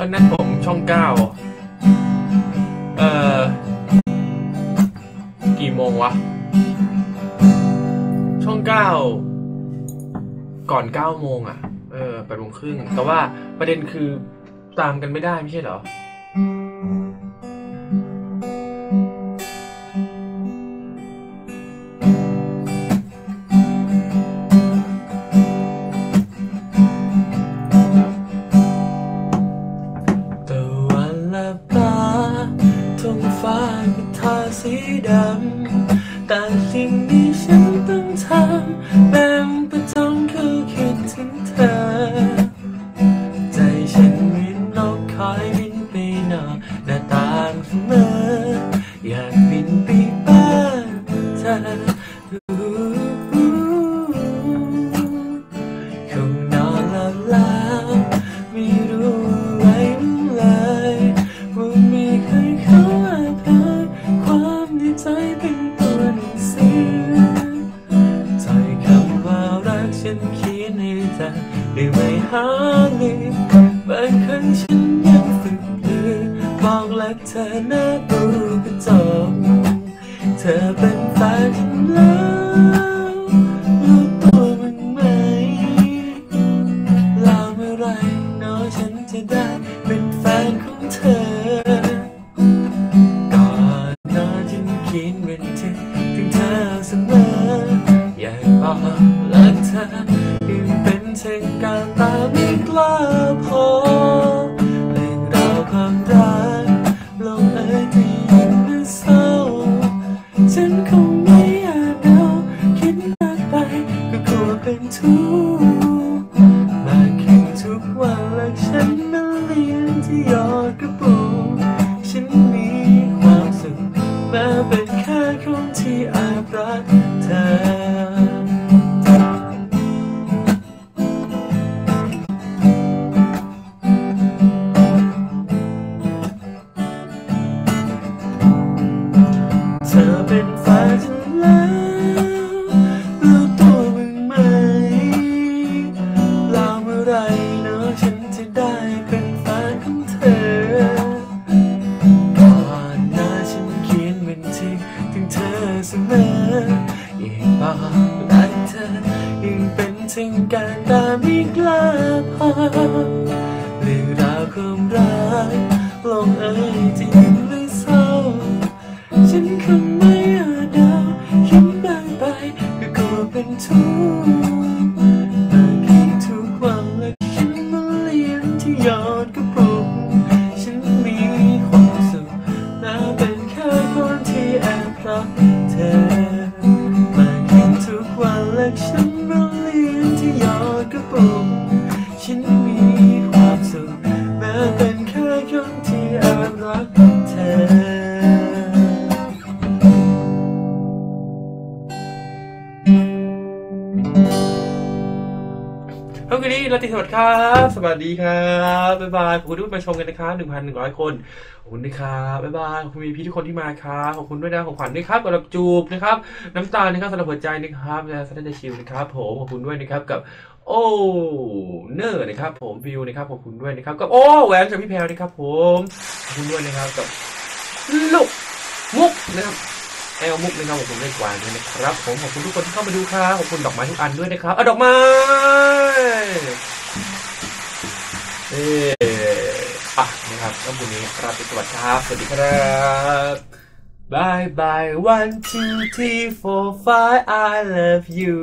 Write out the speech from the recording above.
เขานัดผมช่องเก้าเอ่อ กี่โมงวะ ช่องเก้าก่อนเก้าโมงอะ เออแปดโมงครึ่ง แต่ว่าประเด็นคือตามกันไม่ได้ไม่ใช่เหรอ ท้องฟ้ามีทาสีดำ แต่สิ่งที่ฉันต้องทำเป็นประจง ในใจเป็นตัวหนังสือใจคำว่ารักฉันเขียนให้เธอได้ไม่หาลืมบางครั้งฉันยังฝึกลือบอกรักเธอหน้าตู้กระจกเธอเป็นแฟนฉันแล้วรู้ตัวมึงไหมลาเมื่อไรเนาะฉันจะได้เป็นแฟนของเธอ อยากบอกรักเธอยังเป็นเช่นการตาไม่กล้าพอเรื่องราวความรักลงเอยที่ยิ่งน่าเศร้าฉันคงไม่อาจเดาคิดมากไปก็กลัวเป็นทุกข์ เป็นแฟนฉันแล้วรู้ตัวมึงไหมลาเมื่อไรเนาะฉันจะได้เป็นแฟนของเธอ ก่อนหน้าฉันเขียนบันทึกถึงเธอเสมอยังบอกรักเธอยังเป็นถึงการตามไม่กล้าพอเรื่องราวความรักลงเอยที่ยิ่งเลยเศร้าฉันคง ละฉันมาเลียนที่ยอดกระปุกฉันมีความสุขแม้เป็นแค่คนที่แอบรัก เท่านี้ราตรีสวัสดิ์ครับ สวัสดีครับบ๊ายบายขอบคุณที่มาชมกันนะครับหนึ่งพันหนึ่งร้อยคนขอบคุณนะครับบ๊ายบายขอบคุณพี่ทุกคนที่มาครับขอบคุณด้วยนะของขวัญด้วยครับสำหรับจูบนะครับ น้ำตาลนะครับสำหรับหัวใจนะครับนะสันติชิวนะครับ ผมขอบคุณด้วยนะครับกับโอ้เนอร์นะครับ ผมวิวนะครับขอบคุณด้วยนะครับกับโอ้แหวนจากพี่แพรนะครับ ผมขอบคุณด้วยนะครับกับลูกมุกนะครับแอลมุกนะครับขอบคุณด้วยกวางด้วยนะครับ ผมขอบคุณทุกคนที่เข้ามาดูครับขอบคุณดอกไม้ทุกอันด้วยนะครับอะดอกไม้ เอออะนะครับก็วันนี้ครับสวัสดีครับ สวัสดีครับบายบาย one two three four five I love you